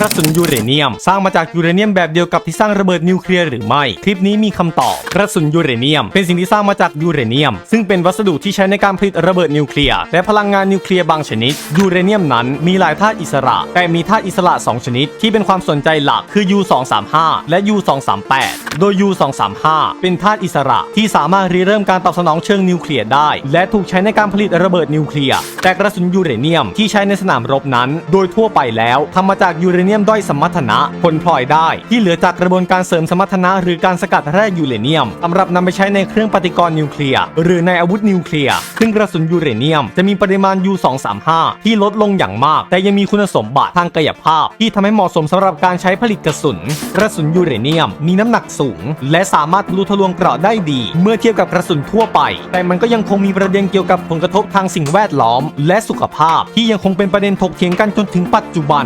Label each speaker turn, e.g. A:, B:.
A: กระสุนยูเรเนียม สร้างมาจากยูเรเนียมแบบเดียวกับที่สร้างระเบิดนิวเคลียร์หรือไม่ คลิปนี้มีคำตอบ กระสุนยูเรเนียม เป็นสิ่งที่สร้างมาจากยูเรเนียม ซึ่งเป็นวัสดุที่ใช้ในการผลิตระเบิดนิวเคลียร์และพลังงานนิวเคลียร์บางชนิด ยูเรเนียมนั้นมีหลายธาตุอิสระ แต่มีธาตุอิสระ 2 ชนิด ที่เป็นความสนใจหลักคือ U235 และ U238 โดย U235 เป็นธาตุอิสระที่สามารถริเริ่มการตอบสนองเชิงนิวเคลียร์ได้ และถูกใช้ในการผลิตระเบิดนิวเคลียร์แต่กระสุนยูเรเนียมที่ใช้ในสนามรบนั้น โดยทั่วไปแล้วทำมาจากยูเรเนียมด้อยสมรรถนะ ผลพลอยได้ ที่เหลือจากกระบวนการเสริมสมรรถนะหรือการสกัดแร่ยูเรเนียมสำหรับนำไปใช้ในเครื่องปฏิกรณ์นิวเคลียร์หรือในอาวุธนิวเคลียร์ซึ่งกระสุนยูเรเนียมจะมีปริมาณ U235 ที่ลดลงอย่างมาก แต่ยังมีคุณสมบัติทางกายภาพ ที่ทำให้เหมาะสมสำหรับการใช้ผลิตกระสุน กระสุนยูเรเนียม มีน้ำหนักสูง และสามารถทะลุทะลวงเกราะได้ดี เมื่อเทียบกับกระสุนทั่วไป แต่มันก็ยังคงมีประเด็นเกี่ยวกับผลกระทบทางสิ่งแวดล้อม และสุขภาพที่ยังคงเป็นประเด็นถกเถียงกันจนถึงปัจจุบัน